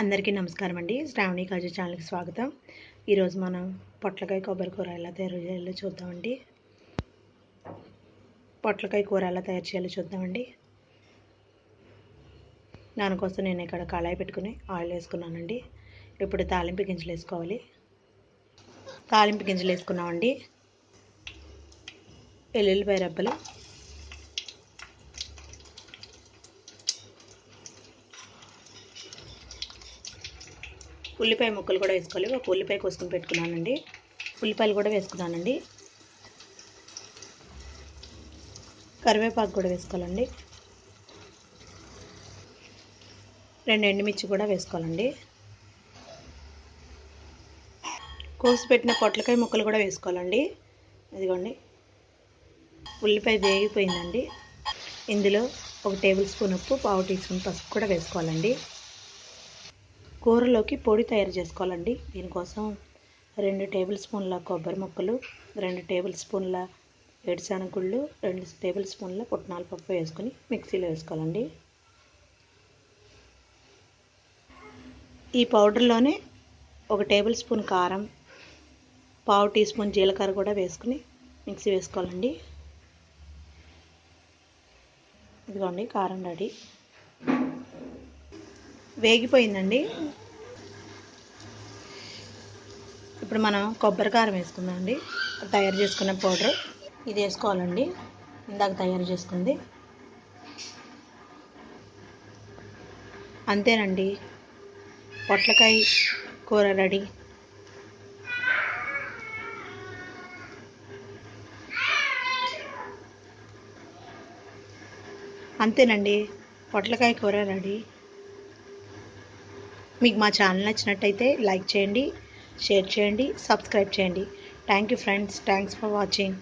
అందరికీ నమస్కారం అండి శ్రావణి కాజు ఛానల్కి స్వాగతం. ఈరోజు మనం పొట్లకాయ కొబ్బరి కూర ఎలా తయారు చేయాలో చూద్దామండి. పొట్లకాయ కూర ఎలా తయారు చేయాలో చూద్దామండి. దానికోసం నేను ఇక్కడ కళాయి పెట్టుకుని ఆయిల్ వేసుకున్నానండి. ఇప్పుడు తాలింపు గింజలు వేసుకోవాలి. తాలింపు గింజలు వేసుకున్నామండి. ఎల్లుల్లిపాయ రెబ్బలు ఉల్లిపాయ ముక్కలు కూడా వేసుకోవాలి. ఒక ఉల్లిపాయ కోసుకుని పెట్టుకున్నానండి. ఉల్లిపాయలు కూడా వేసుకున్నానండి. కరివేపాకు కూడా వేసుకోవాలండి. రెండు ఎండుమిర్చి కూడా వేసుకోవాలండి. కోసి పెట్టిన పొట్లకాయ ముక్కలు కూడా వేసుకోవాలండి. ఇదిగోండి. ఉల్లిపాయ వేగిపోయిందండి. ఇందులో ఒక టేబుల్ స్పూన్ ఉప్పు పావు టీ స్పూన్ పసుపు కూడా వేసుకోవాలండి. కూరలోకి పొడి తయారు చేసుకోవాలండి. దీనికోసం రెండు టేబుల్ స్పూన్ల కొబ్బరి ముక్కలు రెండు టేబుల్ స్పూన్ల ఏడుశనగుళ్ళు రెండు టేబుల్ స్పూన్ల పుట్నాల పప్పు వేసుకొని మిక్సీలో వేసుకోవాలండి. ఈ పౌడర్లోనే ఒక టేబుల్ స్పూన్ కారం పావు టీ స్పూన్ జీలకర్ర కూడా వేసుకుని మిక్సీ వేసుకోవాలండి. ఇదిగోండి కారం రెడీ. వేగిపోయిందండి. ఇప్పుడు మనం కొబ్బరి కారం వేసుకుందామండి. తయారు చేసుకున్న పౌడర్. ఇది వేసుకోవాలండి. ఇందాక తయారు చేసుకుంది. అంతేనండి. పొట్లకాయ కూర రెడీ. అంతేనండి. పొట్లకాయ కూర రెడీ. మీకు మా ఛానల్ నచ్చినట్టయితే లైక్ చేయండి. షేర్ చేయండి సబ్స్క్రైబ్ చేయండి. Thank you friends thanks for watching